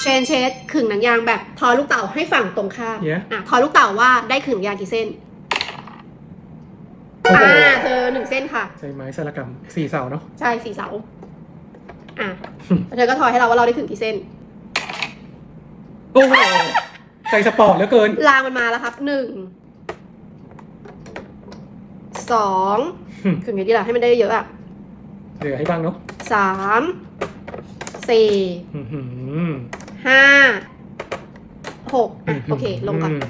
เชนเชสขึงหนังยางแบบทอลูกเต่าให้ฝั่งตรงข้าม Yeah อะทอลูกเต่าว่าได้ขึงหนังยางกี่เส้น โอ้โหอ่าเธอหนึ่งเส้นค่ะ ใช้ไม้สารกรรมสี่เสาเนาะ ใช่สี่เสา อะแล้วเธอก็ทอยให้เราว่าเราได้ขึงกี่เส้น โอ้โหใจสปอร์ตเหลือเกิน รางมันมาแล้วครับหนึ่งสองอืมขึงไงดีล่ะให้มันได้เยอะอะเหลือให้บ้างเนาะสามสี่อื้อหือ ห้าหกอะโอเค ลงก่อนม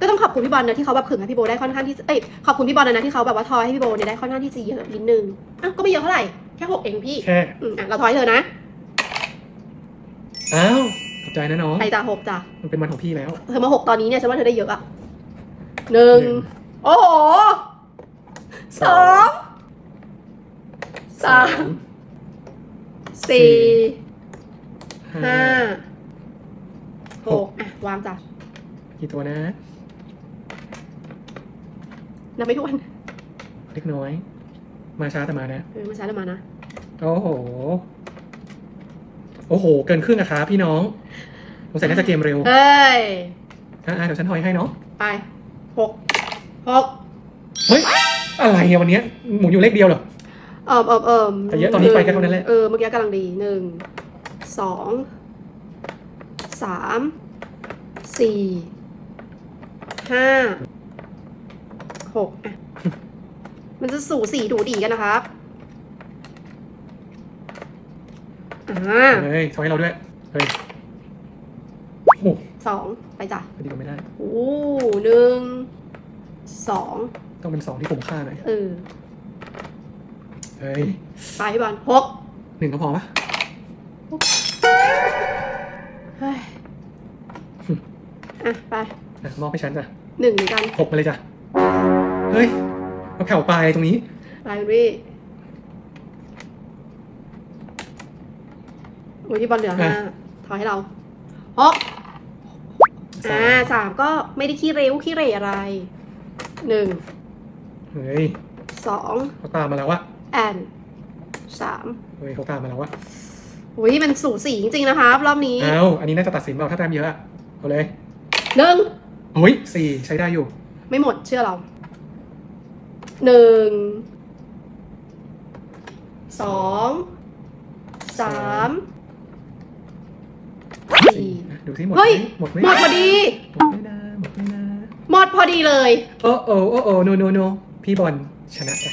ก็ต้องขอบคุณพี่บอลนะที่เขาแบบขึงให้พี่โบได้ค่อนข้างที่เอ้ยขอบคุณพี่บอลนะที่เขาแบบว่าทอยให้พี่โบเนี่ยได้ค่อนข้างที่จะเยอะนิดนึงอะก็ไม่เยอะเท่าไหร่แค่หกเองพี่แค่อืมอะเราทอยให้เธอนะอ้าวขอบใจนะน้องใครจะหกจ้ะมันเป็นวันของพี่แล้วเธอมาหกตอนนี้เนี่ยฉันว่าเธอได้เยอะอะหนึ่งหนึ่งโอ้โหสองสามสี่ห้าหกอะ วางจ้ะกี่ตัวนะนับไม่ถ้วนเล็กน้อย มาช้าแต่มานะเออมาช้าแล้วมานะ โอ้โห โอ้โห เกินครึ่งอะครับพี่น้องสงสัยน่าจะเกมเร็วเอ้ยอ่าเดี๋ยวฉันทอยให้เนาะ ไปหกหกเฮ้ย อะไรอะวันเนี้ยหมุนอยู่เลขเดียวเหรอเอิมเอิมเอิมแต่เยอะตอนนี้ไปแค่เท่านั้นแหละ เออ เมื่อกี้กำลังดีหนึ่ง สอง สาม สี่ห้าหกอะ มันจะสู่สี่ดูดีกันนะครับ อ่าเฮ้ยทอยให้เราด้วย เฮ้ยโอ้โหสองไปจ้ะพอดีก็ไม่ได้ โอ้หนึ่งสองต้องเป็นสองที่คุ้มค่าหน่อยเออเฮ้ยไปพี่บอลหกหนึ่งก็พอปะเฮ้ย อะไปอะมอบให้ฉันจ้ะหนึ่งเหมือนกันหกมาเลยจ้ะ เฮ้ยมาแผ่วปลายตรงนี้ ไปคุณพี่โอ้ยพี่บอลเหลือห้าอะ ถอยให้เราหกสาอ่ามสามก็ไม่ได้ขี้เร็วขี้เหร่อะไรหนึ่งเฮ้ยสองเขาตามมาแล้วอะแอนสามเฮ้ยเขาตามมาแล้วอะอุ้ยมันสูสีจริงๆนะครับรอบนี้ เอาอันนี้น่าจะตัดสินเปล่าถ้าแต้มเยอะอะเอาเลย หนึ่งเฮ้ยสี่ใช้ได้อยู่ ไม่หมดเชื่อเราหนึ่งสองสามสี่อะดูสิหมดเฮ้ยไหมหมดไหมหมดพอดี หมดไม่นะหมดไม่นะหมดพอดีเลย โอ้โอ้โอ้โอ้โนโนโนพี่บอลชนะจ้ะ